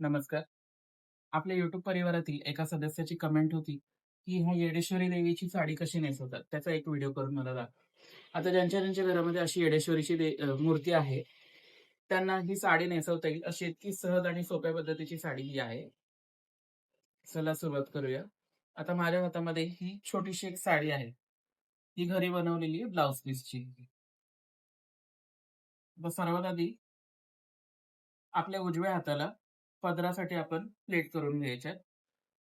नमस्कार. आपल्या युट्यूब परिवारातील एका सदस्याची कमेंट होती, की ह्या येडेश्वरी देवीची साडी कशी नेसवतात? त्याचा एक व्हिडिओ करून मला दाखव आता ज्यांच्या ज्यांच्या घरामध्ये अशी येडेश्वरीची मूर्ती आहे, त्यांना ही साडी नेसवता येईल अशी इतकी सहज आणि सोप्या पद्धतीची साडी ही आहे. चला सुरुवात करूया. आता माझ्या हातामध्ये ही छोटीशी एक साडी आहे. ही घरी बनवलेली आहे ब्लाउज पीसची. सर्वात आधी आपल्या उजव्या हाताला पदरासाठी आपण प्लेट करून घ्यायच्या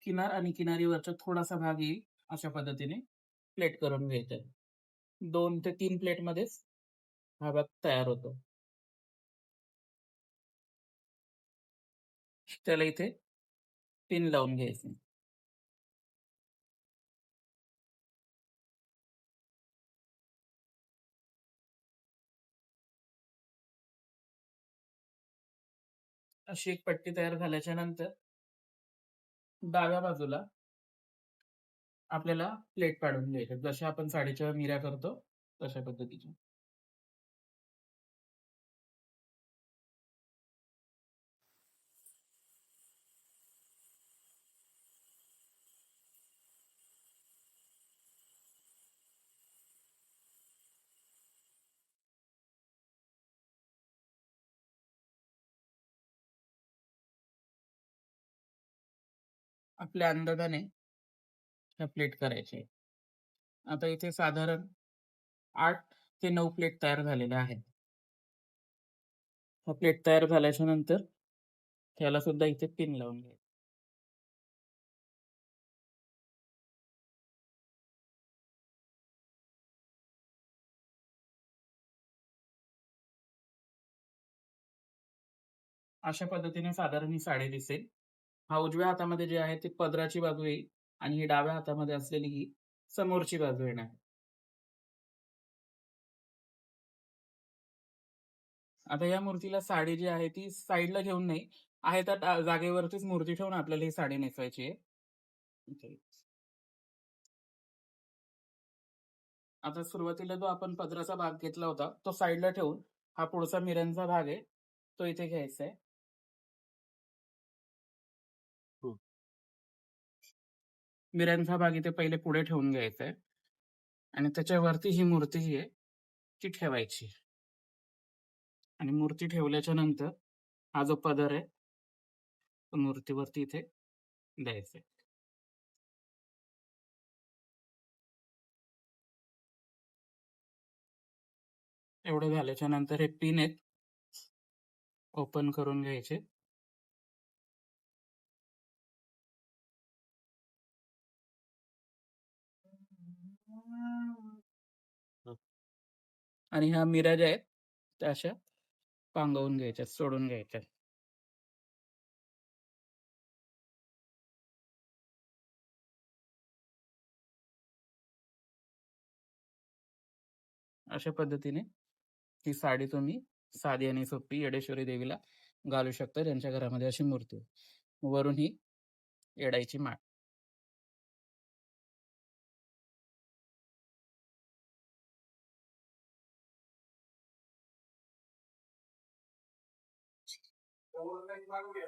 किनार आणि किनारीवरचा थोडासा भाग येईल अशा पद्धतीने प्लेट करून घ्यायचा दोन ते तीन प्लेटमध्येच हा भाग तयार होतो. त्याला इथे पिन लावून घ्यायचं. अशी एक पट्टी तयार झाल्याच्यानंतर डाव्या बाजूला आपल्याला प्लेट पाडून घ्यायच्या जसे जशा आपण साडीच्या मिऱ्या करतो तशा पद्धतीच्या. आपल्या अंदाजाने ह्या प्लेट करायचे आता इथे साधारण आठ ते नऊ प्लेट तयार झालेल्या आहेत. हा प्लेट तयार झाल्याच्यानंतर ह्याला सुद्धा इथे पिन लावून घ्यायचं. अशा पद्धतीने साधारण ही साडी दिसेल. हा उजव्या हातामध्ये जे आहे ती पदराची बाजू येईल आणि ही डाव्या हातामध्ये असलेली ही समोरची बाजू येणार. आता या मूर्तीला साडी जी आहे ती साईडला घेऊन नाही, आहे त्या जागेवरतीच मूर्ती ठेवून आपल्याला ही साडी नेसवायची आहे. आता सुरुवातीला जो आपण पदराचा भाग घेतला होता, तो साईडला ठेवून हा पुढचा मिऱ्यांचा भाग आहे, तो इथे घ्यायचा आहे. मिऱ्यांचा भाग इथे पहिले पुढे ठेवून घ्यायचा आहे. आणि त्याच्यावरती ही मूर्ती जी आहे, ती ठेवायची. आणि मूर्ती ठेवल्याच्या नंतर हा जो पदर आहे, तो मूर्तीवरती इथे द्यायचा आहे. एवढं झाल्याच्यानंतर हे पिन आहेत. ओपन करून घ्यायचे. आणि ह्या मिऱ्या ज्या आहेत, त्या अशा पांगवून घ्यायच्या, सोडून घ्यायच्या. अशा पद्धतीने ही साडी तुम्ही साधी आणि सोपी येडेश्वरी देवीला घालू शकता, ज्यांच्या घरामध्ये अशी मूर्ती वरून ही येडाईची माळ. 我在你妈路边